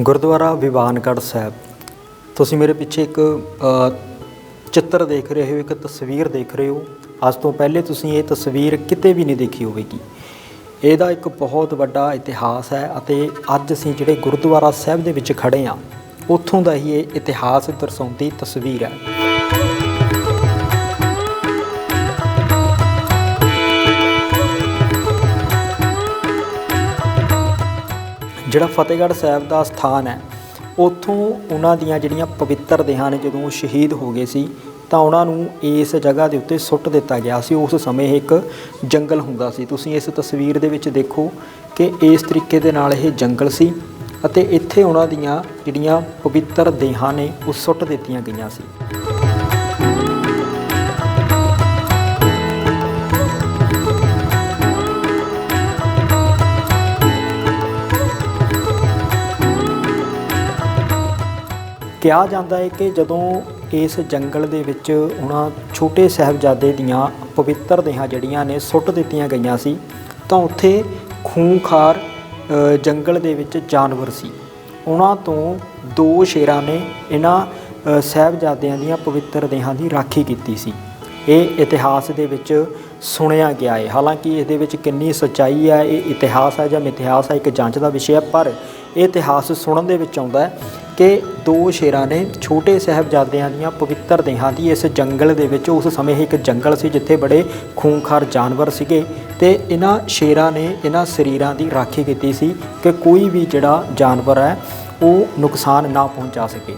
ਗੁਰਦੁਆਰਾ ਵਿਵਾਨਗੜ੍ਹ ਸਾਹਿਬ। ਤੁਸੀਂ ਮੇਰੇ ਪਿੱਛੇ ਇੱਕ ਚਿੱਤਰ ਦੇਖ ਰਹੇ ਹੋ, ਇੱਕ ਤਸਵੀਰ ਦੇਖ ਰਹੇ ਹੋ। ਅੱਜ ਤੋਂ ਪਹਿਲੇ ਤੁਸੀਂ ਇਹ ਤਸਵੀਰ ਕਿਤੇ ਵੀ ਨਹੀਂ ਦੇਖੀ ਹੋਵੇਗੀ। ਇਹਦਾ ਇੱਕ ਬਹੁਤ ਵੱਡਾ ਇਤਿਹਾਸ ਹੈ ਅਤੇ ਅੱਜ ਅਸੀਂ ਜਿਹੜੇ ਗੁਰਦੁਆਰਾ ਸਾਹਿਬ ਦੇ ਵਿੱਚ ਖੜੇ ਹਾਂ, ਉੱਥੋਂ ਦਾ ਹੀ ਇਹ ਇਤਿਹਾਸ ਦਰਸਾਉਂਦੀ ਤਸਵੀਰ ਹੈ। ਜਿਹੜਾ ਫਤਿਹਗੜ੍ਹ ਸਾਹਿਬ ਦਾ ਸਥਾਨ ਹੈ, ਉੱਥੋਂ ਉਹਨਾਂ ਦੀਆਂ ਜਿਹੜੀਆਂ ਪਵਿੱਤਰ ਦੇਹਾਂ ਨੇ ਜਦੋਂ ਉਹ ਸ਼ਹੀਦ ਹੋ ਗਏ ਸੀ, ਤਾਂ ਉਹਨਾਂ ਨੂੰ ਇਸ ਜਗ੍ਹਾ ਦੇ ਉੱਤੇ ਸੁੱਟ ਦਿੱਤਾ ਗਿਆ ਸੀ। ਉਸ ਸਮੇਂ ਇਹ ਇੱਕ ਜੰਗਲ ਹੁੰਦਾ ਸੀ। ਤੁਸੀਂ ਇਸ ਤਸਵੀਰ ਦੇ ਵਿੱਚ ਦੇਖੋ ਕਿ ਇਸ ਤਰੀਕੇ ਦੇ ਨਾਲ ਇਹ ਜੰਗਲ ਸੀ ਅਤੇ ਇੱਥੇ ਉਹਨਾਂ ਦੀਆਂ ਜਿਹੜੀਆਂ ਪਵਿੱਤਰ ਦੇਹਾਂ ਨੇ, ਉਹ ਸੁੱਟ ਦਿੱਤੀਆਂ ਗਈਆਂ ਸੀ। ਕਿਹਾ ਜਾਂਦਾ ਹੈ ਕਿ ਜਦੋਂ ਇਸ ਜੰਗਲ ਦੇ ਵਿੱਚ ਉਹਨਾਂ ਛੋਟੇ ਸਾਹਿਬਜ਼ਾਦੇ ਦੀਆਂ ਪਵਿੱਤਰ ਦੇਹਾਂ ਜਿਹੜੀਆਂ ਨੇ ਸੁੱਟ ਦਿੱਤੀਆਂ ਗਈਆਂ ਸੀ ਤਾਂ ਉੱਥੇ ਖੂੰਖਾਰ ਜੰਗਲ ਦੇ ਵਿੱਚ ਜਾਨਵਰ ਸੀ। ਉਹਨਾਂ ਤੋਂ ਦੋ ਸ਼ੇਰਾਂ ਨੇ ਇਹਨਾਂ ਅ, ਸਾਹਿਬਜ਼ਾਦਿਆਂ ਦੀਆਂ ਪਵਿੱਤਰ ਦੇਹਾਂ ਦੀ ਰਾਖੀ ਕੀਤੀ ਸੀ। ਇਹ ਇਤਿਹਾਸ ਦੇ ਵਿੱਚ ਸੁਣਿਆ ਗਿਆ ਹੈ। ਹਾਲਾਂਕਿ ਇਹਦੇ ਵਿੱਚ ਕਿੰਨੀ ਸੱਚਾਈ ਹੈ ਇਹ ਇਤਿਹਾਸ ਹੈ ਜਾਂ ਮਿਥਿਹਾਸ ਹੈ ਇੱਕ ਜਾਂਚ ਦਾ ਵਿਸ਼ਾ ਹੈ ਪਰ ਇਹ ਇਤਿਹਾਸ ਸੁਣਨ ਦੇ ਵਿੱਚ ਆਉਂਦਾ ਹੈ ਕਿ ਦੋ ਸ਼ੇਰਾਂ ਨੇ ਛੋਟੇ ਸਾਹਿਬਜ਼ਾਦਿਆਂ ਦੀਆਂ ਪਵਿੱਤਰ ਦੇਹਾਂ ਦੀ। ਇਸ ਜੰਗਲ ਦੇ ਵਿੱਚ ਉਸ ਸਮੇਂ ਇੱਕ ਜੰਗਲ ਸੀ ਜਿੱਥੇ ਬੜੇ ਖੂੰਖਾਰ ਜਾਨਵਰ ਸੀਗੇ ਤੇ ਇਹਨਾਂ ਸ਼ੇਰਾਂ ਨੇ ਇਹਨਾਂ ਸਰੀਰਾਂ ਦੀ ਰਾਖੀ ਕੀਤੀ ਸੀ ਕਿ ਕੋਈ ਵੀ ਜਿਹੜਾ ਜਾਨਵਰ ਹੈ ਉਹ ਨੁਕਸਾਨ ਨਾ ਪਹੁੰਚਾ ਸਕੇ।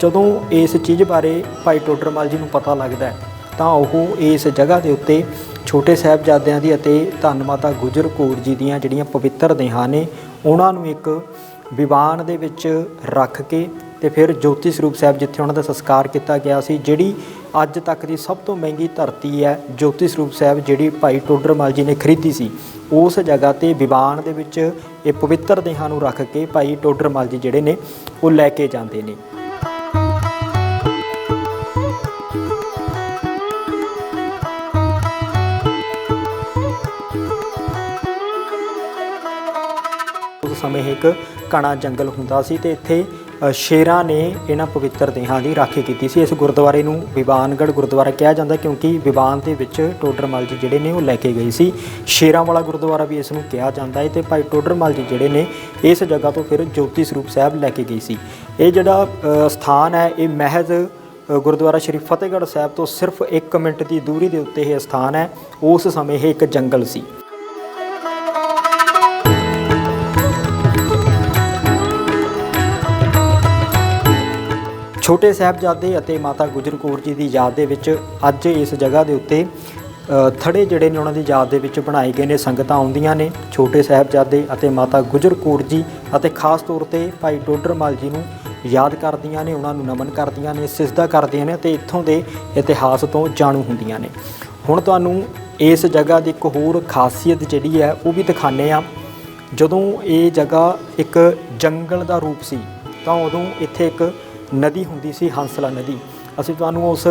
ਜਦੋਂ ਇਸ ਚੀਜ਼ ਬਾਰੇ ਭਾਈ ਟੋਡਰਮਲ ਜੀ ਨੂੰ ਪਤਾ ਲੱਗਦਾ ਹੈ, ਤਾਂ ਉਹ ਇਸ ਜਗ੍ਹਾ ਦੇ ਉੱਤੇ ਛੋਟੇ ਸਾਹਿਬਜ਼ਾਦਿਆਂ ਦੀ ਅਤੇ ਧੰਨ ਮਾਤਾ ਗੁਜਰ ਕੌਰ ਜੀ ਦੀਆਂ ਜਿਹੜੀਆਂ ਪਵਿੱਤਰ ਦੇਹਾਂ ਨੇ, ਉਹਨਾਂ ਨੂੰ ਇੱਕ ਵਿਵਾਨ ਦੇ ਵਿੱਚ ਰੱਖ ਕੇ ਤੇ ਫਿਰ ਜੋਤੀ ਸਰੂਪ ਸਾਹਿਬ ਜਿੱਥੇ ਉਹਨਾਂ ਦਾ ਸੰਸਕਾਰ ਕੀਤਾ ਗਿਆ ਸੀ, ਜਿਹੜੀ ਅੱਜ ਤੱਕ ਦੀ ਸਭ ਤੋਂ ਮਹਿੰਗੀ ਧਰਤੀ ਹੈ, ਜੋਤੀ ਸਰੂਪ ਸਾਹਿਬ ਜਿਹੜੀ ਭਾਈ ਟੋਡਰਮਲ ਜੀ ਨੇ ਖਰੀਦੀ ਸੀ, ਉਸ ਜਗ੍ਹਾ ਤੇ ਵਿਵਾਨ ਦੇ ਵਿੱਚ ਇਹ ਪਵਿੱਤਰ ਦੇਹਾਂ ਨੂੰ ਰੱਖ ਕੇ ਭਾਈ ਟੋਡਰਮਲ ਜੀ ਜਿਹੜੇ ਨੇ, ਉਹ ਲੈ ਕੇ ਜਾਂਦੇ ਨੇ। ਸਮੇਂ ਇੱਕ ਘਣਾ ਜੰਗਲ ਹੁੰਦਾ ਸੀ ਤੇ ਇੱਥੇ ਸ਼ੇਰਾਂ ਨੇ ਇਹਨਾਂ ਪਵਿੱਤਰ ਦੇਹਾਂ ਦੀ ਰਾਖੀ ਕੀਤੀ ਸੀ। ਇਸ ਗੁਰਦੁਆਰੇ ਨੂੰ ਵਿਵਾਨਗੜ੍ਹ ਗੁਰਦੁਆਰਾ ਕਿਹਾ ਜਾਂਦਾ ਕਿਉਂਕਿ ਵਿਵਾਨ ਦੇ ਵਿੱਚ ਟੋਡਰਮਲ ਜੀ ਜਿਹੜੇ ਨੇ ਉਹ ਲੈ ਕੇ ਗਏ ਸੀ। ਸ਼ੇਰਾਂ ਵਾਲਾ ਗੁਰਦੁਆਰਾ ਵੀ ਇਸ ਨੂੰ ਕਿਹਾ ਜਾਂਦਾ ਹੈ ਤੇ ਭਾਈ ਟੋਡਰਮਲ ਜੀ ਜਿਹੜੇ ਨੇ ਇਸ ਜਗ੍ਹਾ ਤੋਂ ਫਿਰ ਜੋਤੀ ਸਰੂਪ ਸਾਹਿਬ ਲੈ ਕੇ ਗਈ ਸੀ। ਇਹ ਜਿਹੜਾ ਅ, ਸਥਾਨ ਹੈ ਇਹ ਮਹਿਜ਼ ਗੁਰਦੁਆਰਾ ਸ਼੍ਰੀ ਫਤਿਹਗੜ੍ਹ ਸਾਹਿਬ ਤੋਂ ਸਿਰਫ 1 ਮਿੰਟ ਦੀ ਦੂਰੀ ਦੇ ਉੱਤੇ ਇਹ ਸਥਾਨ ਹੈ। ਉਸ ਸਮੇਂ ਇਹ ਇੱਕ ਜੰਗਲ ਸੀ। ਛੋਟੇ ਸਾਹਿਬਜ਼ਾਦੇ ਅਤੇ ਮਾਤਾ ਗੁਜਰ ਕੌਰ ਜੀ ਦੀ ਯਾਦ ਦੇ ਵਿੱਚ ਅੱਜ ਇਸ ਜਗ੍ਹਾ ਦੇ ਉੱਤੇ ਥੜੇ ਜਿਹੜੇ ਨੇ ਉਹਨਾਂ ਦੀ ਯਾਦ ਦੇ ਵਿੱਚ ਬਣਾਏ ਗਏ ਨੇ, ਸੰਗਤਾਂ ਆਉਂਦੀਆਂ ਨੇ, ਛੋਟੇ ਸਾਹਿਬਜ਼ਾਦੇ ਅਤੇ ਮਾਤਾ ਗੁਜਰ ਕੌਰ ਜੀ ਅਤੇ ਖਾਸ ਤੌਰ ਤੇ ਭਾਈ ਟੋਡਰਮਲ ਜੀ ਨੂੰ ਯਾਦ ਕਰਦੀਆਂ ਨੇ, ਉਹਨਾਂ ਨੂੰ ਨਮਨ ਕਰਦੀਆਂ ਨੇ, ਸਿਜਦਾ ਕਰਦੀਆਂ ਨੇ ਤੇ ਇੱਥੋਂ ਦੇ ਇਤਿਹਾਸ ਤੋਂ ਜਾਣੂ ਹੁੰਦੀਆਂ ਨੇ। ਹੁਣ ਤੁਹਾਨੂੰ ਇਸ ਜਗ੍ਹਾ ਦੀ ਇੱਕ ਹੋਰ ਖਾਸੀਅਤ ਜਿਹੜੀ ਹੈ, ਉਹ ਵੀ ਦਿਖਾਣੇ ਆ ਜਦੋਂ ਇਹ ਜਗ੍ਹਾ ਇੱਕ ਜੰਗਲ ਦਾ ਰੂਪ ਸੀ, ਤਾਂ ਉਦੋਂ ਇੱਥੇ ਇੱਕ ਨਦੀ ਹੁੰਦੀ ਸੀ ਹੰਸਲਾ ਨਦੀ। ਅਸੀਂ ਤੁਹਾਨੂੰ ਉਸ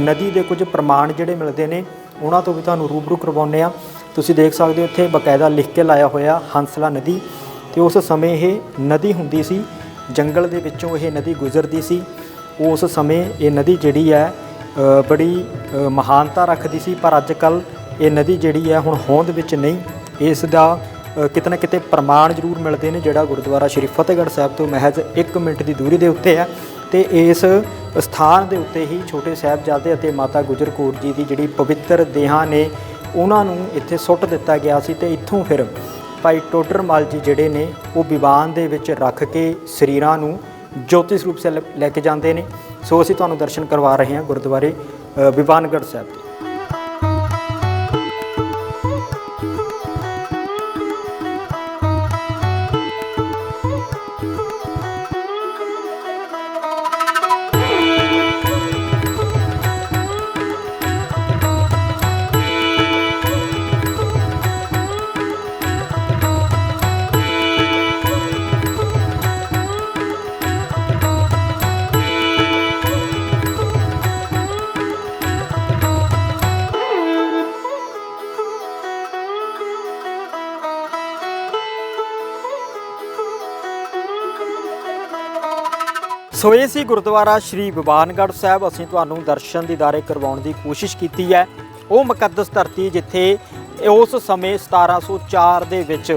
ਨਦੀ ਦੇ ਕੁਝ ਪ੍ਰਮਾਣ ਜਿਹੜੇ ਮਿਲਦੇ ਨੇ, ਉਹਨਾਂ ਤੋਂ ਵੀ ਤੁਹਾਨੂੰ ਰੂਬਰੂ ਕਰਵਾਉਂਦੇ ਆ ਤੁਸੀਂ ਦੇਖ ਸਕਦੇ ਹੋ ਇੱਥੇ ਬਕਾਇਦਾ ਲਿਖ ਕੇ ਲਾਇਆ ਹੋਇਆ ਹੰਸਲਾ ਨਦੀ ਤੇ ਉਸ ਸਮੇਂ ਇਹ ਨਦੀ ਹੁੰਦੀ ਸੀ, ਜੰਗਲ ਦੇ ਵਿੱਚੋਂ ਇਹ ਨਦੀ ਗੁਜ਼ਰਦੀ ਸੀ। ਉਸ ਸਮੇਂ ਇਹ ਨਦੀ ਜਿਹੜੀ ਹੈ ਬੜੀ ਮਹਾਨਤਾ ਰੱਖਦੀ ਸੀ, ਪਰ ਅੱਜ ਕੱਲ ਇਹ ਨਦੀ ਜਿਹੜੀ ਹੈ ਹੁਣ ਹੋਂਦ ਵਿੱਚ ਨਹੀਂ। ਇਸ ਦਾ ਕਿਤੇ ਨਾ ਕਿਤੇ ਪ੍ਰਮਾਣ ਜ਼ਰੂਰ ਮਿਲਦੇ ਨੇ ਜਿਹੜਾ ਗੁਰਦੁਆਰਾ ਸ਼੍ਰੀ ਫਤਿਹਗੜ੍ਹ ਸਾਹਿਬ ਤੋਂ ਮਹਿਜ਼ 1 ਮਿੰਟ ਦੀ ਦੂਰੀ ਦੇ ਉੱਤੇ ਹੈ ਤੇ ਇਸ ਸਥਾਨ ਦੇ ਉੱਤੇ ਹੀ ਛੋਟੇ ਸਾਹਿਬਜ਼ਾਦੇ ਅਤੇ ਮਾਤਾ ਗੁਜਰ ਕੌਰ ਜੀ ਦੀ ਜਿਹੜੀ ਪਵਿੱਤਰ ਦੇਹਾਂ ਨੇ ਉਹਨਾਂ ਨੂੰ ਇੱਥੇ ਸੁੱਟ ਦਿੱਤਾ ਗਿਆ ਸੀ ਤੇ ਇੱਥੋਂ ਫਿਰ ਭਾਈ ਟੋਡਰਮਲ ਜੀ ਜਿਹੜੇ ਨੇ ਉਹ ਵਿਵਾਨ ਦੇ ਵਿੱਚ ਰੱਖ ਕੇ ਸਰੀਰਾਂ ਨੂੰ ਜੋਤਿਸ਼ ਰੂਪ ਸੇ ਲੈ ਕੇ ਜਾਂਦੇ ਨੇ। ਸੋ ਅਸੀਂ ਤੁਹਾਨੂੰ ਦਰਸ਼ਨ ਕਰਵਾ ਰਹੇ ਹਾਂ ਗੁਰਦੁਆਰੇ ਅ, ਵਿਵਾਨਗੜ੍ਹ ਸਾਹਿਬ ਸੋ ਇਹ ਸੀ ਗੁਰਦੁਆਰਾ ਸ਼੍ਰੀ ਬਿਬਾਨਗੜ੍ਹ ਸਾਹਿਬ। ਅਸੀਂ ਤੁਹਾਨੂੰ ਦਰਸ਼ਨ ਦੀਦਾਰੇ ਕਰਵਾਉਣ ਦੀ ਕੋਸ਼ਿਸ਼ ਕੀਤੀ ਹੈ। ਉਹ ਮੁਕੱਦਸ ਧਰਤੀ ਜਿੱਥੇ ਉਸ ਸਮੇਂ 1704 ਦੇ ਵਿੱਚ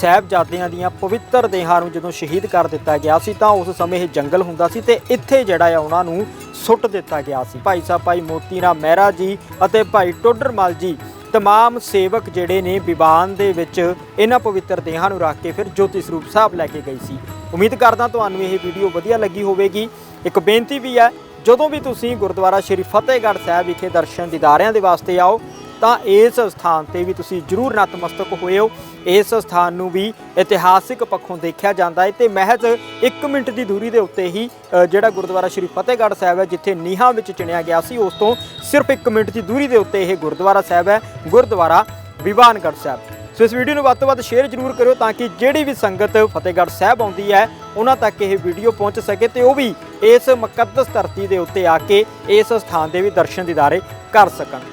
ਸਾਹਿਬਜ਼ਾਦਿਆਂ ਦੀਆਂ ਪਵਿੱਤਰ ਦੇਹਾਂ ਨੂੰ ਜਦੋਂ ਸ਼ਹੀਦ ਕਰ ਦਿੱਤਾ ਗਿਆ ਸੀ, ਤਾਂ ਉਸ ਸਮੇਂ ਇਹ ਜੰਗਲ ਹੁੰਦਾ ਸੀ ਤੇ ਇੱਥੇ ਜਿਹੜਾ ਆ ਉਹਨਾਂ ਨੂੰ ਸੁੱਟ ਦਿੱਤਾ ਗਿਆ ਸੀ। ਭਾਈ ਸਾਹਿਬ, ਭਾਈ ਮੋਤੀ ਰਾਮ ਮਹਿਰਾ ਜੀ ਅਤੇ ਭਾਈ ਟੋਡਰਮਲ ਜੀ ਤਮਾਮ ਸੇਵਕ ਜਿਹੜੇ ਨੇ ਵਿਵਾਨ ਦੇ ਵਿੱਚ ਇਹਨਾਂ ਪਵਿੱਤਰ ਦੇਹਾਂ ਨੂੰ ਰੱਖ ਕੇ ਫਿਰ ਜੋਤੀ ਸਰੂਪ ਸਾਹਿਬ ਲੈ ਕੇ ਗਈ ਸੀ ਉਮੀਦ ਕਰਦਾ ਤੁਹਾਨੂੰ ਇਹ ਵੀਡੀਓ ਵਧੀਆ ਲੱਗੀ ਹੋਵੇਗੀ ਇੱਕ ਬੇਨਤੀ ਵੀ ਹੈ ਜਦੋਂ ਵੀ ਤੁਸੀਂ ਗੁਰਦੁਆਰਾ ਸ਼੍ਰੀ ਫਤਿਹਗੜ੍ਹ ਸਾਹਿਬ ਵਿਖੇ ਦਰਸ਼ਨ ਦੀਦਾਰਿਆਂ ਦੇ ਵਾਸਤੇ ਆਓ ਤਾਂ ਇਸ ਸਥਾਨ ਤੇ ਵੀ ਤੁਸੀਂ ਜਰੂਰ ਨਤਮਸਤਕ ਹੋਇਓ ਇਸ ਸਥਾਨ ਨੂੰ ਵੀ ਇਤਿਹਾਸਿਕ ਪੱਖੋਂ ਦੇਖਿਆ ਜਾਂਦਾ ਹੈ ਤੇ ਮਹਿਜ਼ 1 ਮਿੰਟ ਦੀ ਦੂਰੀ ਦੇ ਉੱਤੇ ਹੀ ਜਿਹੜਾ ਗੁਰਦੁਆਰਾ ਸ਼੍ਰੀ ਫਤਿਹਗੜ੍ਹ ਸਾਹਿਬ ਹੈ, ਜਿੱਥੇ ਨੀਹਾਂ ਵਿੱਚ ਚਿਣਿਆ ਗਿਆ ਸੀ, ਉਸ ਤੋਂ ਸਿਰਫ 1 ਮਿੰਟ ਦੀ ਦੂਰੀ ਦੇ ਉੱਤੇ ਇਹ ਗੁਰਦੁਆਰਾ ਸਾਹਿਬ ਹੈ, ਗੁਰਦੁਆਰਾ ਵਿਵਾਨਗੜ੍ਹ ਸਾਹਿਬ। ਸੋ ਇਸ ਵੀਡੀਓ ਨੂੰ ਵੱਧ ਤੋਂ ਵੱਧ ਸ਼ੇਅਰ ਜ਼ਰੂਰ ਕਰਿਓ ਤਾਂ ਕਿ ਜਿਹੜੀ ਵੀ ਸੰਗਤ ਫਤਿਹਗੜ੍ਹ ਸਾਹਿਬ ਆਉਂਦੀ ਹੈ, ਉਹਨਾਂ ਤੱਕ ਇਹ ਵੀਡੀਓ ਪਹੁੰਚ ਸਕੇ ਤੇ ਉਹ ਵੀ ਇਸ ਮੁਕੱਦਸ ਧਰਤੀ ਦੇ ਉੱਤੇ ਆ ਕੇ ਇਸ ਸਥਾਨ ਦੇ ਵੀ ਦਰਸ਼ਨ ਦੀਦਾਰੇ ਕਰ ਸਕਣ।